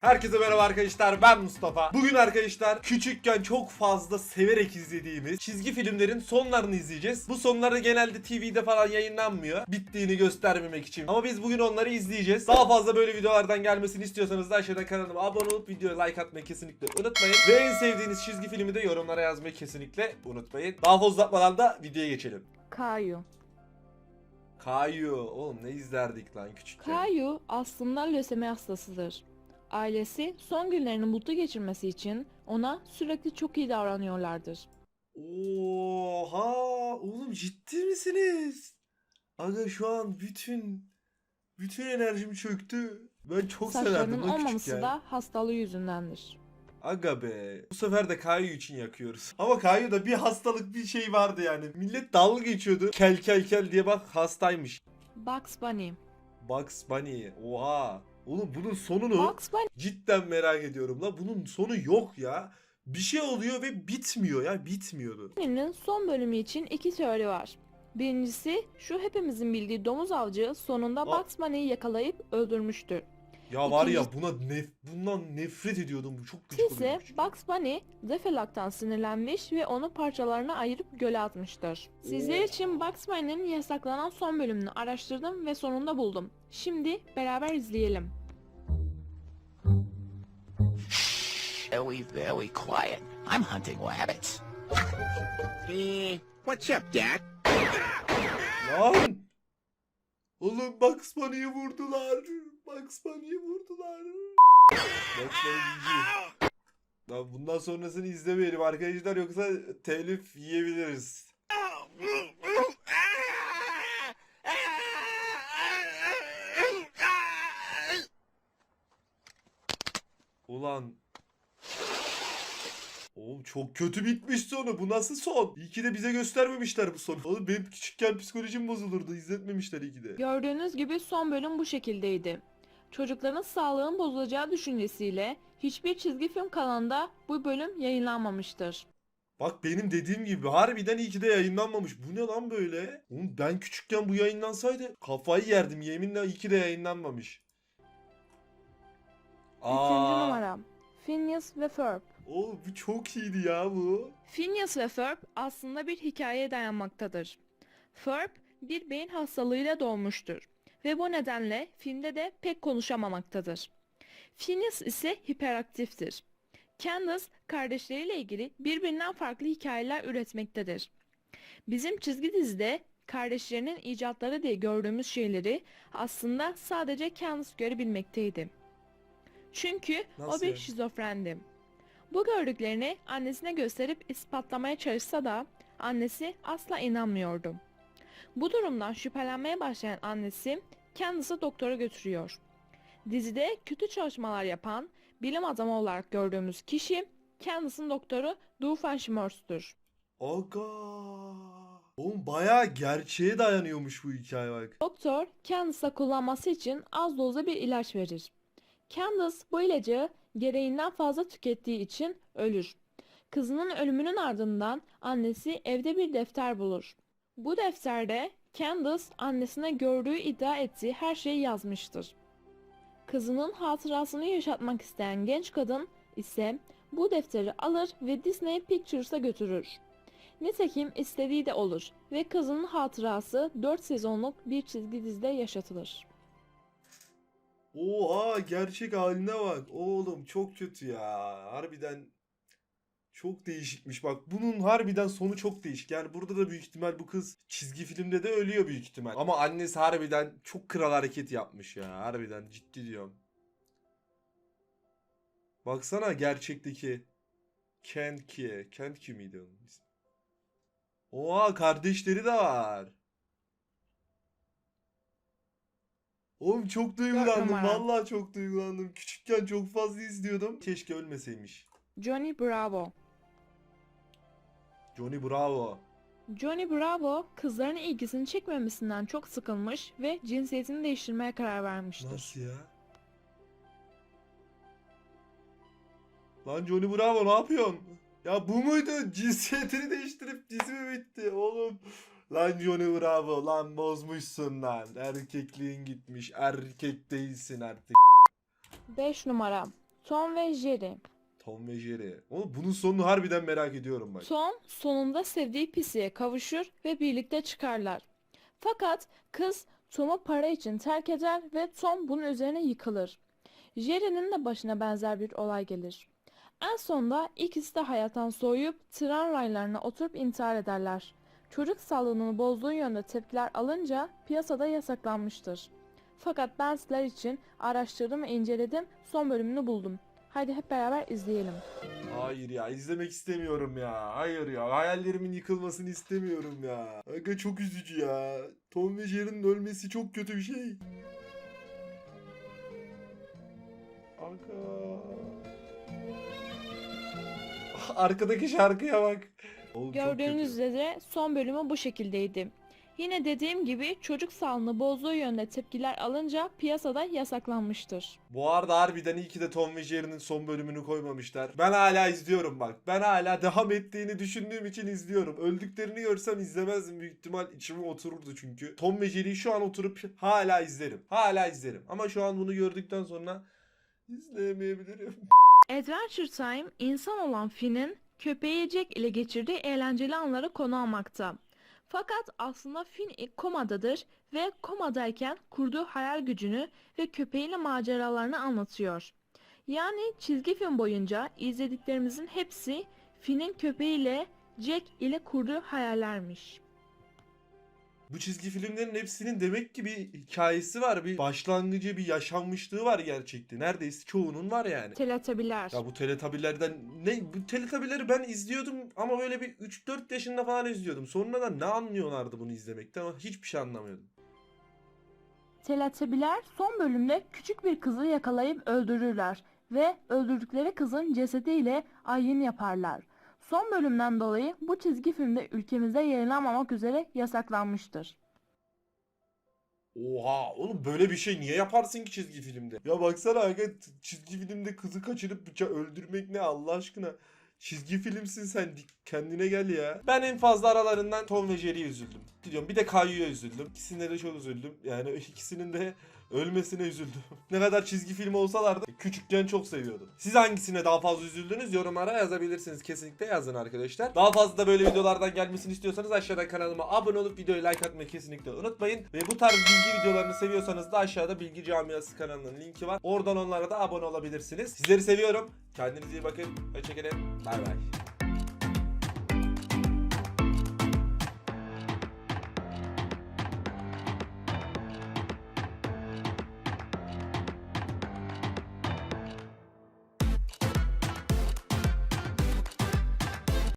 Herkese merhaba arkadaşlar ben Mustafa. Bugün arkadaşlar küçükken çok fazla severek izlediğimiz çizgi filmlerin sonlarını izleyeceğiz. Bu sonları genelde TV'de falan yayınlanmıyor. Bittiğini göstermemek için. Ama biz bugün onları izleyeceğiz. Daha fazla böyle videolardan gelmesini istiyorsanız da aşağıdan kanalıma abone olup videoya like atmayı kesinlikle unutmayın. Ve en sevdiğiniz çizgi filmi de yorumlara yazmayı kesinlikle unutmayın. Daha fazla uzatmadan da videoya geçelim. Kayu. Kayu. Oğlum ne izlerdik lan küçükken. Kayu aslında lösemi hastasıdır. Ailesi son günlerini mutlu geçirmesi için ona sürekli çok iyi davranıyorlardır. Oha oğlum ciddi misiniz? Aga şu an bütün bütün enerjim çöktü. Ben çok severdim Saçlarının lan olmaması küçükken. da hastalığı yüzündendir. Aga be. Bu sefer de Kayu için yakıyoruz. Ama Kayu'da bir hastalık bir şey vardı yani. Millet dalga geçiyordu. Kel kel kel diye bak hastaymış. Bugs Bunny. Bugs Bunny. Oha. Oğlum bunun sonunu Bugs Bunny cidden merak ediyorum la. Bunun sonu yok ya. Bir şey oluyor ve bitmiyor ya. Bitmiyordu. Bunny'nin son bölümü için iki teori var. Birincisi şu hepimizin bildiği domuz avcı sonunda. Bugs Bunny'yi yakalayıp öldürmüştür. Ya var ya buna nef bundan nefret ediyordum. Bu çok oluyordu küçükken. Bugs Bunny Defelak'tan sinirlenmiş ve onu parçalarına ayırıp göle atmıştır. Sizler için Bugs Bunny'nin yasaklanan son bölümünü araştırdım ve sonunda buldum. Şimdi beraber izleyelim. Very, very quiet. I'm hunting rabbits. Eh, what's up, Dak? Lan! Oğlum Bugs Bunny'yi vurdular. Bugs Bunny'yi vurdular. Lan bundan sonrasını izlemeyelim arkadaşlar yoksa telif yiyebiliriz. Ulan Oğlum çok kötü bitmiş sonu. Bu nasıl son? İyi ki de bize göstermemişler bu sonu. Oğlum benim küçükken psikolojim bozulurdu. İzletmemişler iyi ki de. Gördüğünüz gibi son bölüm bu şekildeydi. Çocukların sağlığın bozulacağı düşüncesiyle hiçbir çizgi film kanalında bu bölüm yayınlanmamıştır. Bak benim dediğim gibi harbiden iyi ki de yayınlanmamış. Bu ne lan böyle? Oğlum ben küçükken bu yayınlansaydı kafayı yerdim. Yeminle iyi ki de yayınlanmamış. Üçüncü numara. Phineas ve Ferb. Oğlum bu çok iyiydi ya bu. Phineas ve Ferb aslında bir hikayeye dayanmaktadır. Ferb bir beyin hastalığıyla doğmuştur ve bu nedenle filmde de pek konuşamamaktadır. Phineas ise hiperaktiftir. Candace kardeşleriyle ilgili birbirinden farklı hikayeler üretmektedir. Bizim çizgi dizide kardeşlerinin icatları diye gördüğümüz şeyleri aslında sadece Candace görebilmekteydi. Çünkü Nasıl o bir şizofrendi. Bu gördüklerini annesine gösterip ispatlamaya çalışsa da annesi asla inanmıyordu. Bu durumdan şüphelenmeye başlayan annesi kendisi doktora götürüyor. Dizide kötü çalışmalar yapan bilim adamı olarak gördüğümüz kişi kendisinin doktoru Doofenshmirtz'tür. Aga. Oğlum bayağı gerçeğe dayanıyormuş bu hikaye bak. Doktor Candace'a kullanması için az dozda bir ilaç verir. Candace bu ilacı gereğinden fazla tükettiği için ölür. Kızının ölümünün ardından annesi evde bir defter bulur. Bu defterde Candace annesine gördüğü iddia ettiği her şeyi yazmıştır. Kızının hatırasını yaşatmak isteyen genç kadın ise bu defteri alır ve Disney Pictures'a götürür. Nitekim istediği de olur ve kızının hatırası 4 sezonluk bir çizgi dizide yaşatılır. Oha gerçek haline bak. Oğlum çok kötü ya. Harbiden çok değişikmiş. Bak bunun harbiden sonu çok değişik. Yani burada da büyük ihtimal bu kız çizgi filmde de ölüyor büyük ihtimal. Ama annesi harbiden çok kral hareket yapmış ya. Harbiden ciddi diyorum. Baksana gerçekteki Kenki. Kenki miydi onun ismi? Oha kardeşleri de var. Oğlum çok duygulandım. Vallahi çok duygulandım. Küçükken çok fazla izliyordum. Keşke ölmeseymiş. Johnny Bravo Johnny Bravo. Johnny Bravo kızların ilgisini çekmemesinden çok sıkılmış ve cinsiyetini değiştirmeye karar vermiştir. Nasıl ya? Lan Johnny Bravo ne yapıyorsun? Ya bu muydu? Cinsiyetini değiştirip dizi mi bitti oğlum? Lan Johnny Bravo lan bozmuşsun lan. Erkekliğin gitmiş. Erkek değilsin artık. 5 numara Tom ve Jerry. Tom ve Jerry. Oğlum bunun sonunu harbiden merak ediyorum bak. Tom sonunda sevdiği pisiye kavuşur ve birlikte çıkarlar. Fakat kız Tom'u para için terk eder ve Tom bunun üzerine yıkılır. Jerry'nin de başına benzer bir olay gelir. En sonunda ikisi de hayattan soğuyup tren raylarına oturup intihar ederler. Çocuk sağlığını bozduğu yönde tepkiler alınca piyasada yasaklanmıştır. Fakat ben sizler için araştırdım ve inceledim, son bölümünü buldum. Haydi hep beraber izleyelim. Hayır ya izlemek istemiyorum ya. Hayır ya hayallerimin yıkılmasını istemiyorum ya. Aga çok üzücü ya. Tom ve Jerry'nin ölmesi çok kötü bir şey. Aga. Arkadaki şarkıya bak. Oğlum çok Gördüğünüz üzere son bölümü bu şekildeydi. Yine dediğim gibi çocuk sağlığını bozduğu yönde tepkiler alınca piyasada yasaklanmıştır. Bu arada harbiden iyi ki de Tom ve Jerry'nin son bölümünü koymamışlar. Ben hala izliyorum bak. Ben hala devam ettiğini düşündüğüm için izliyorum. Öldüklerini görsem izlemezdim büyük ihtimal içime otururdu çünkü. Tom ve Jerry'yi şu an oturup hala izlerim. Hala izlerim. Ama şu an bunu gördükten sonra izleyemeyebilirim. Adventure Time insan olan Finn'in köpeği Jack ile geçirdiği eğlenceli anları konu almakta. Fakat aslında Finn ilk komadadır ve komadayken kurduğu hayal gücünü ve köpeğiyle maceralarını anlatıyor. Yani çizgi film boyunca izlediklerimizin hepsi Finn'in köpeğiyle Jack ile kurduğu hayallermiş. Bu çizgi filmlerin hepsinin demek ki bir hikayesi var. Bir başlangıcı, bir yaşanmışlığı var gerçekten. Neredeyse çoğunun var yani. Teletabiler. Ya bu teletabilerden ne bu teletabileri ben izliyordum ama böyle bir 3-4 yaşında falan izliyordum. Sonradan ne anlıyorlardı bunu izlemekten? Ama hiçbir şey anlamıyordum. Teletabiler son bölümde küçük bir kızı yakalayıp öldürürler ve öldürdükleri kızın cesediyle ayin yaparlar. Son bölümden dolayı bu çizgi filmde ülkemizde yayınlanmamak üzere yasaklanmıştır. Oha oğlum böyle bir şey niye yaparsın ki çizgi filmde? Ya baksana aga çizgi filmde kızı kaçırıp bıça öldürmek ne Allah aşkına? Çizgi filmsin sen kendine gel ya. Ben en fazla aralarından Tom ve Jerry'ye üzüldüm. Gidiyorum bir de Kayu'ya üzüldüm. İkisine de çok üzüldüm. Yani ikisinin de ölmesine üzüldüm. ne kadar çizgi film olsalar da küçükken çok seviyordum. Siz hangisine daha fazla üzüldünüz yorumlara yazabilirsiniz. Kesinlikle yazın arkadaşlar. Daha fazla da böyle videolardan gelmesini istiyorsanız aşağıdan kanalıma abone olup videoyu like atmayı kesinlikle unutmayın. Ve bu tarz bilgi videolarını seviyorsanız da aşağıda Bilgi Camiası kanalının linki var. Oradan onlara da abone olabilirsiniz. Sizleri seviyorum. Kendinize iyi bakın. Hoşçakalın. Bay bay.